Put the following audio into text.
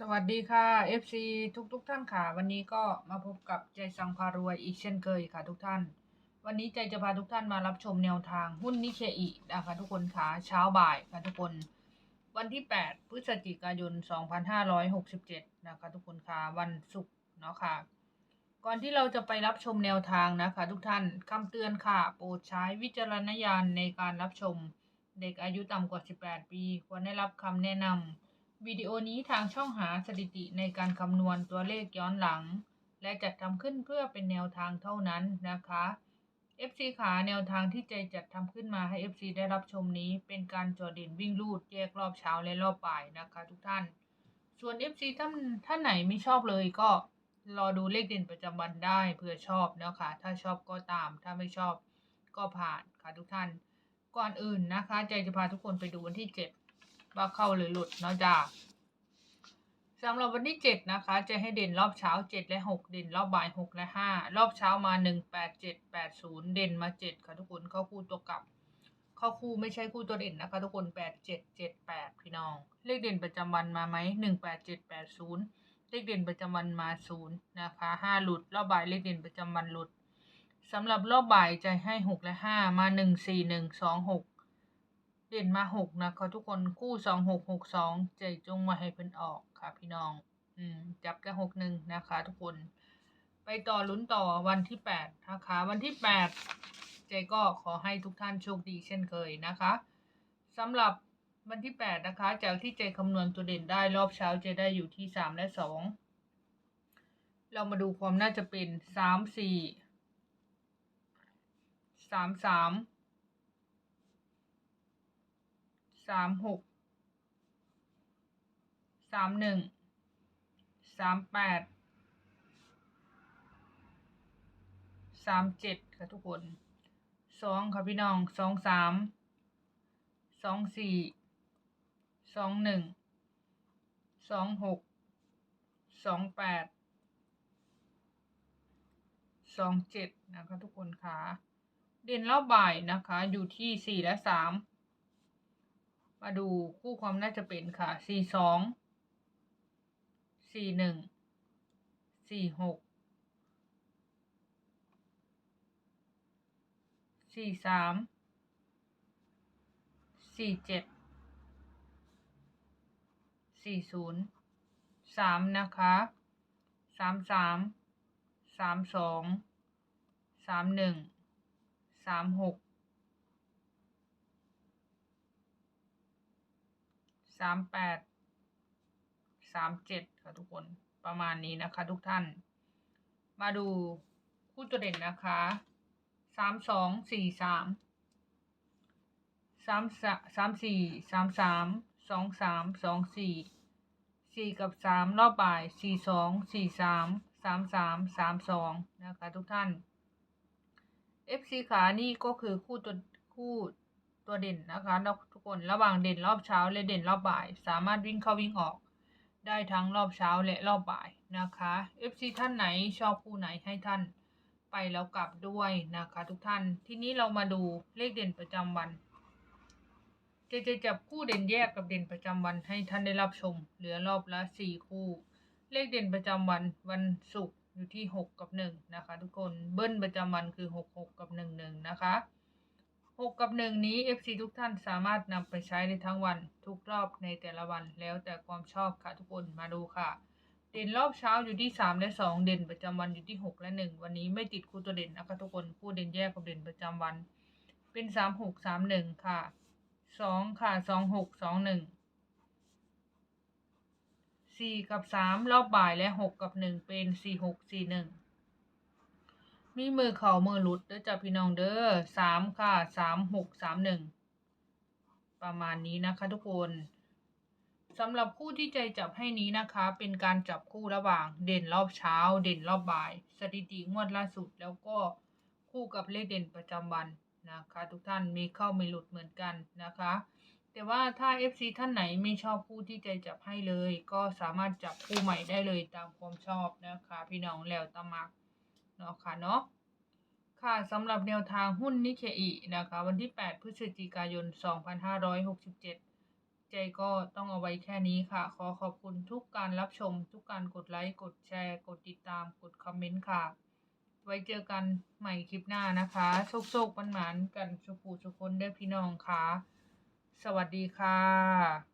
สวัสดีค่ะ FC ทุกทุกๆท่านค่ะ วันนี้ก็มาพบกับใจสังพารวยอีกเช่นเคยค่ะทุกท่าน วันนี้ใจจะพาทุกท่านมารับชมแนวทางหุ้นนิเคอีนะคะทุกคนค่ะเช้าบ่ายค่ะทุกคน วันที่ 8 พฤศจิกายน 2567 นะคะทุกคนค่ะวันศุกร์เนาะค่ะ ก่อนที่เราจะไปรับชมแนวทางนะคะทุกท่านคำเตือนค่ะ โปรดใช้วิจารณญาณในการรับชมเด็กอายุต่ำกว่า 18 ปี ควรได้รับคำแนะนำ วิดีโอนี้ทางช่องหาสถิติในการคำนวณตัวเลขย้อนหลัง และจัดทำขึ้นเพื่อเป็นแนวทางเท่านั้นนะคะ FC ขาแนวทางที่ใจจัดทำขึ้นมาให้ FC ได้รับชมนี้ เป็นการจอเด่นวิ่งลูดแยกรอบเช้าและรอบบ่ายนะคะ ทุกท่าน ส่วน FC ท่านท่านไหนไม่ชอบเลยก็รอดูเลขเด่นประจำวันได้เผื่อชอบเนาะค่ะถ้าชอบก็ตาม ถ้าไม่ชอบก็ผ่านค่ะทุกท่าน ก่อนอื่นนะคะ ใจจะพาทุกคนไปดูวันที่ 7 ว่าเข้าหรือหลุดเนาะจ้าสำหรับวันที่ 7 นะคะ จะให้เด่นรอบเช้า 7 และ 6 เด่นรอบบ่าย 6 และ 5 รอบเช้ามา 1 8 7 8 0 เด่นมา 7 ค่ะทุกคนเข้าคู่ตัวกลับ เข้าคู่ไม่ใช่คู่ตัวเด่นนะคะทุกคน 8 7 7 8 พี่น้อง เลขเด่นประจำวันมาไหม1 8 7 8 0 เลขเด่นประจำวันมา 0 นะคะ 5 หลุด รอบบ่ายเลขเด่นประจำวันหลุดสำหรับรอบบ่ายจะให้ 6 และ 5 มา 1 4 1 2 6 เด่นมาหกนะคะทุกคนคู่สองหกหกสองใจจงมาให้เพิ่นออกค่ะพี่น้อง อืม จับแค่หกหนึ่งนะคะ ทุกคน ไปต่อลุ้นต่อวันที่แปดนะคะ วันที่แปดใจก็ขอให้ทุกท่านโชคดีเช่นเคยนะคะสำหรับวันที่แปดนะคะ จากที่ใจคำนวณตัวเด่นได้รอบเช้าจได้อยู่ที่สามและสองเรามาดูความน่าจะเป็นสามสี่ สามหกสามหนึ่งสามแปดสามเจ็ดค่ะทุกคนสองค่ะพี่น้องสองสามสองสี่สองหนึ่งสองหกสองแปดสองเจ็ดนะคะทุกคนค่ะ เด่นรอบบ่ายนะคะ อยู่ที่สี่และสาม มาดูคู่ความน่าจะเป็นค่ะสี่สองสี่หนึ่งสี่หกสี่สามสี่เจ็ดสี่ศูนย์สามนะคะสามสามสามสองสามหนึ่งสามหก สามแปดสามเจ็ดค่ะทุกคนประมาณนี้นะคะ ทุกท่าน มาดูคู่ตัวเด่นนะคะสามสองสี่สามสามสามสี่สามสามสองสามสองสี่สี่กับสามรอบบ่ายสี่สองสี่สามสามสามสามสองนะคะ ทุกท่าน FC ขานี่ก็คือคู่ตัวคู่ ตัวเด่นนะคะแล้วทุกคนระหว่างเด่นรอบเช้าและเด่นรอบบ่าย สามารถวิ่งเข้าวิ่งออก ได้ทั้งรอบเช้าและรอบบ่ายนะคะ FC ท่านไหนชอบคู่ไหนให้ท่านไปแล้วกลับด้วยนะคะ ทุกท่านทีนี้เรามาดูเลขเด่นประจำวันจะจะจับคู่เด่นแยกกับเด่นประจำวันให้ท่านได้รับชม เหลือรอบละสี่คู่ เลขเด่นประจำวันวันศุกร์อยู่ที่หกกับหนึ่งนะคะ ทุกคนเบิ้ลประจำวันคือหกหกกับหนึ่งหนึ่งนะคะ หกกับหนึ่งนี้ FC ทุกท่านสามารถนำไปใช้ในทั้งวันทุกรอบในแต่ละวันแล้วแต่ความชอบค่ะทุกคนมาดูค่ะ เด่นรอบเช้าอยู่ที่สามและสองเด่นประจำวันอยู่ที่หกและหนึ่งวันนี้ไม่ติดคู่ตัวเด่นนะคะทุกคนคู่เด่นแยกกับเด่นประจำวัน เป็นสามหกสามหนึ่งค่ะสองค่ะสองหกสองหนึ่งสี่กับสามรอบบ่ายและหกกับหนึ่งเป็นสี่หกสี่หนึ่ง มีมือเข่ามือหลุดเด้อจ้ะพี่น้องเด้อสามค่ะสามหกสามหนึ่งประมาณนี้นะคะทุกคนสำหรับคู่ที่ใจจับให้นี้นะคะ เป็นการจับคู่ระหว่างเด่นรอบเช้า เด่นรอบบ่าย สถิติงวดล่าสุดแล้วก็คู่กับเลขเด่นประจำวันนะคะ ทุกท่านมีเข้ามีหลุดเหมือนกันนะคะ แต่ว่าถ้า FC ท่านไหนไม่ชอบคู่ที่ใจจับให้เลย ก็สามารถจับคู่ใหม่ได้เลยตามความชอบนะคะ พี่น้องแล้วแตมัก เนาะค่ะเนาะค่ะสำหรับแนวทางหุ้นนิเคอีนะคะ วันที่ 8 พฤศจิกายน 2567ใจใจก็ต้องเอาไว้แค่นี้ค่ะ ขอขอบคุณทุกการรับชม ทุกการกดไลค์ กดแชร์ กดติดตาม กดคอมเมนต์ค่ะ ไว้เจอกันใหม่คลิปหน้านะคะ โชคๆมันหมานกันสุขูสุคนเด้อพี่น้องค่ะ สวัสดีค่ะ